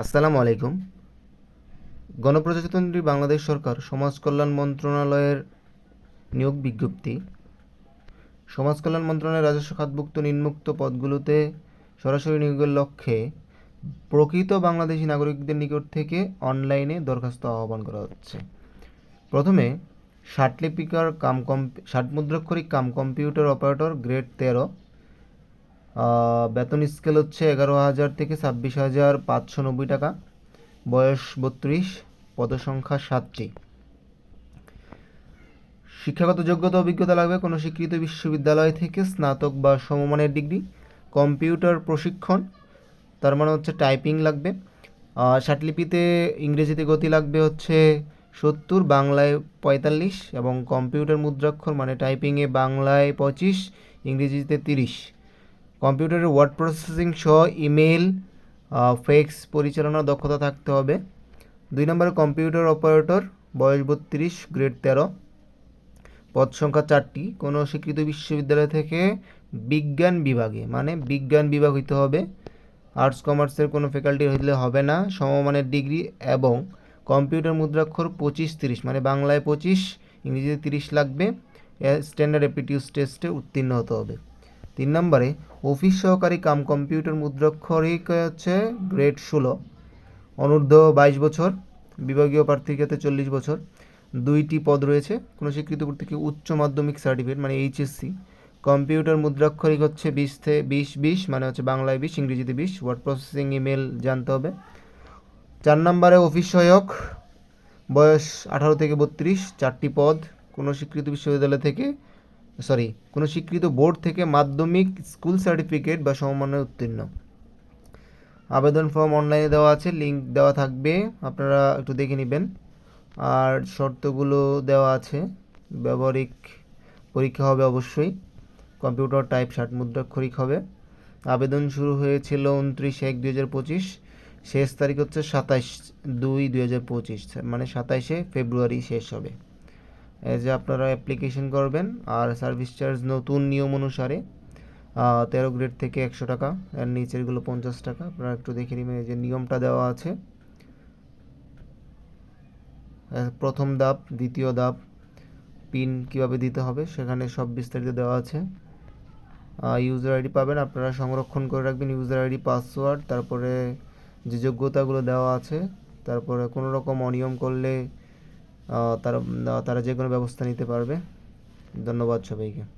আসসালামু আলাইকুম। গণপ্রজাতন্ত্রী বাংলাদেশ সরকার সমাজ কল্যাণ মন্ত্রণালয়ের নিয়োগ বিজ্ঞপ্তি। সমাজ কল্যাণ মন্ত্রণালয়ের রাজস্ব খাতভুক্ত নিম্নোক্ত পদগুলোতে সরাসরি নিয়োগের লক্ষ্যে প্রকৃত বাংলাদেশি নাগরিকদের নিকট থেকে অনলাইনে দরখাস্ত আহ্বান করা হচ্ছে। প্রথমে, ষাটলিপিকার কাম কম্প ষাট মুদ্রাক্ষরিক কাম কম্পিউটার অপারেটর গ্রেড তেরো বেতন স্কেল হচ্ছে এগারো হাজার থেকে ছাব্বিশ হাজার পাঁচশো নব্বই টাকা। বয়স বত্রিশ পদসংখ্যা সাতটি। শিক্ষাগত যোগ্যতা অভিজ্ঞতা লাগবে কোনো স্বীকৃত বিশ্ববিদ্যালয় থেকে স্নাতক বা সমমানের ডিগ্রি। কম্পিউটার প্রশিক্ষণ তার মানে হচ্ছে টাইপিং লাগবে। আহ, ষাটলিপিতে ইংরেজিতে গতি লাগবে হচ্ছে সত্তর বাংলায় পঁয়তাল্লিশ এবং কম্পিউটার মুদ্রাক্ষর মানে টাইপিংয়ে বাংলায় পঁচিশ ইংরেজিতে তিরিশ। কম্পিউটারের ওয়ার্ড প্রসেসিং সহ ইমেল ফেক্স পরিচালনার দক্ষতা থাকতে হবে। দুই নম্বরে কম্পিউটার অপারেটর, বয়স বত্রিশ গ্রেড তেরো। পদ সংখ্যা চারটি। কোনো স্বীকৃত বিশ্ববিদ্যালয় থেকে বিজ্ঞান বিভাগে মানে বিজ্ঞান বিভাগ হইতে হবে। আর্টস কমার্সের কোনো ফ্যাকাল্টি হইলে হবে না। সমমানের ডিগ্রি এবং কম্পিউটার মুদ্রাক্ষর পঁচিশ, তিরিশ মানে বাংলায় পঁচিশ, ইংরেজিতে তিরিশ লাগবে। স্ট্যান্ডার্ড অ্যাপটিটিউড টেস্টে উত্তীর্ণ হতে হবে। তিন নম্বরে, অফিস সহকারী কাম কম্পিউটার মুদ্রাক্ষরিক হচ্ছে গ্রেড ষোলো। অনূর্ধ্ব বাইশ বছর, বিভাগীয় প্রার্থীর চল্লিশ বছর। দুইটি পদ রয়েছে, কোনো স্বীকৃত থেকে উচ্চ মাধ্যমিক সার্টিফিকেট মানে এইচএসসি। কম্পিউটার মুদ্রাক্ষরিক হচ্ছে বিশ থেকে বিশ বিশ মানে হচ্ছে বাংলায় বিশ, ইংরেজিতে বিশ, ওয়ার্ড প্রসেসিং ইমেল জানতে হবে। চার নম্বরে, অফিস সহায়ক, বয়স আঠারো থেকে বত্রিশ, চারটি পদ, কোনো স্বীকৃত বিশ্ববিদ্যালয় থেকে সরি কোনো স্বীকৃত বোর্ড থেকে মাধ্যমিক স্কুল সার্টিফিকেট বা সমমানের উত্তীর্ণ। আবেদন ফর্ম অনলাইনে দেওয়া আছে লিঙ্ক দেওয়া থাকবে, আপনারা একটু দেখে নেবেন। আর শর্তগুলো দেওয়া আছে, ব্যবহারিক পরীক্ষা হবে অবশ্যই, কম্পিউটার টাইপ ষাট মুদ্রাক্ষরিক হবে। আবেদন শুরু হয়েছিল উনত্রিশ এক দুই হাজার পঁচিশ, শেষ তারিখ হচ্ছে সাতাইশ দুই দুই হাজার পঁচিশ মানে সাতাইশে ফেব্রুয়ারি শেষ হবে। এই যে আপনারা অ্যাপ্লিকেশন করবেন আর সার্ভিস চার্জ নতুন নিয়ম অনুসারে তেরো গ্রেড থেকে একশো টাকা আর নিচেরগুলো পঞ্চাশ টাকা। আপনারা একটু দেখে নেবেন যে নিয়মটা দেওয়া আছে। প্রথম ধাপ, দ্বিতীয় ধাপ পিন কীভাবে দিতে হবে সেখানে সব বিস্তারিত দেওয়া আছে। ইউজার আইডি পাবেন, আপনারা সংরক্ষণ করে রাখবেন ইউজার আইডি পাসওয়ার্ড তারপরে যে যোগ্যতাগুলো দেওয়া আছে, তারপরে কোনো রকম অনিয়ম করলে তারা তারা যে কোনো ব্যবস্থা নিতে পারবে। ধন্যবাদ সবাইকে।